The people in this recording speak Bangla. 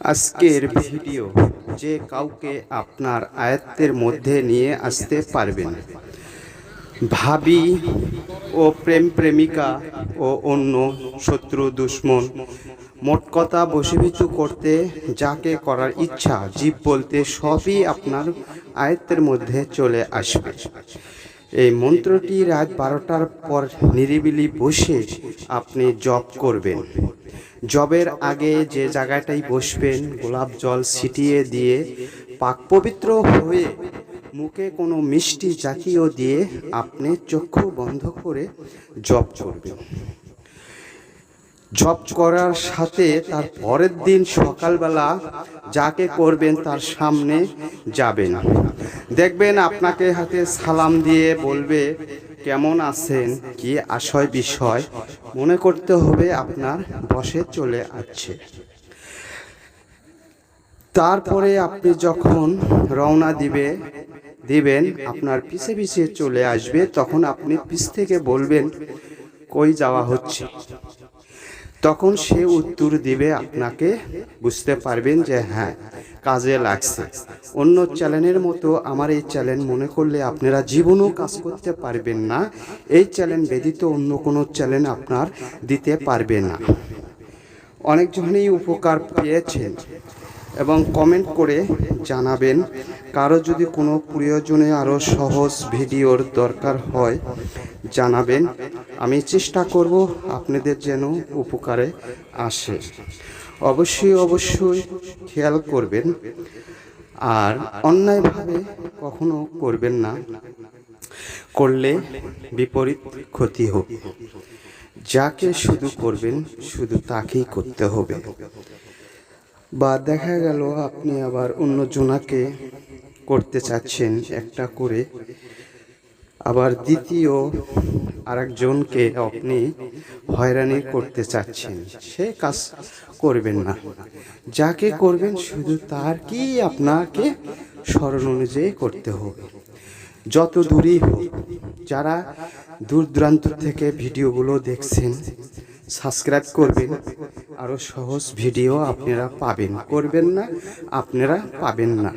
আজকের ভিডিও যে কাউকে আপনার আয়ত্তের মধ্যে নিয়ে আসতে পারবেন। ভাবি ও প্রেম প্রেমিকা ও অন্য শত্রু, দুশ্মন, মোট কথা বশীভূত করতে যাকে করার ইচ্ছা, জীব বলতে সবই আপনার আয়ত্তের মধ্যে চলে আসবে। এই মন্ত্রটি রাত বারোটার পর নিরিবিলি বসে আপনি জপ করবেন। জবের আগে যে জায়গাটাই বসবেন, গোলাপ জল ছিটিয়ে দিয়ে, পাক পবিত্র হয়ে মুখে কোনো মিষ্টি জাতীয় দিয়ে আপনি চক্ষু বন্ধ করে জব করবেন। জপ করার সাথে তার পরের দিন সকালবেলা যাকে করবেন তার সামনে যাবেন। দেখবেন আপনাকে হাতে সালাম দিয়ে বলবে, কেমন আছেন? কি আশয় বিষয় মনে করতে হবে আপনার বসে চলে আসছে। তারপরে আপনি যখন রওনা দিবে, দিবেন, আপনার পিছে পিছে চলে আসবে, তখন আপনি পিছ থেকে বলবেন, কই যাওয়া হচ্ছে? তখন সে উত্তর দিবে আপনাকে বুঝতে পারবেন যে হ্যাঁ কাজে লাগছে। অন্য চ্যানেলের মতো আমার এই চ্যানেল মনে করলে আপনারা জীবনও কাজ করতে পারবেন না। এই চ্যানেল ব্যতীত অন্য কোনো চ্যানেল আপনার দিতে পারবে না। অনেকজনই উপকার পেয়েছেন। এবং কমেন্ট করে জানাবেন কারও যদি কোনো প্রয়োজনে আরও সহজ ভিডিওর দরকার হয়, জানাবেন। আমি চেষ্টা করব আপনাদের যেন উপকারে আসে। অবশ্যই অবশ্যই খেয়াল করবেন। আর অন্যায়ভাবে কখনো করবেন না। করলে বিপরীত ক্ষতি হবে যাকে শুধু করবেন, শুধু তাকেই করতে হবে। বা দেখা গেল আপনি আবার অন্য জনাকে করতে চাচ্ছেন একটা করে। আবার দ্বিতীয় আরেকজনকে আপনি হয়রানি করতে চাচ্ছেন। সে কাজ করবেন না। যাকে করবেন শুধু তার কি আপনাকে স্মরণ অনুযায়ী করতে হবে? যত দূরই হোক, যারা দূর দূরান্ত থেকে ভিডিওগুলো দেখছেন, সাবস্ক্রাইব করবেন। আরও সহজ ভিডিও আপনারা পাবেন। করবেন না আপনারা পাবেন না।